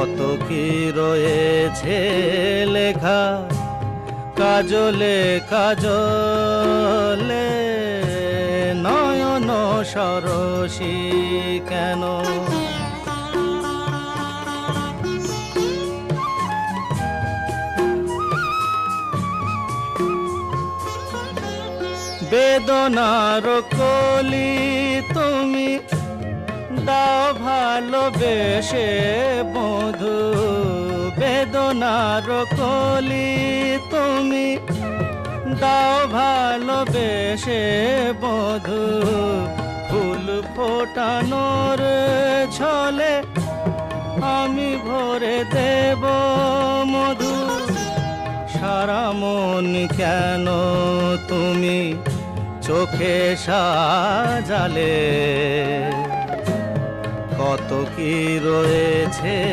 কত কি রয়েছে লেখা? কাজলে কাজলে নয়ন সরসী কেন? বেদনার কলি তুমি দাও ভালোবেসে বধু বেদনার কলি তুমি দাও ভালোবেসে বধু, ফুল ফোটানোর ছলে আমি ভরে দেব মধু। সারা মন কেন তুমি চোখে সাজালে? কত কি রয়েছে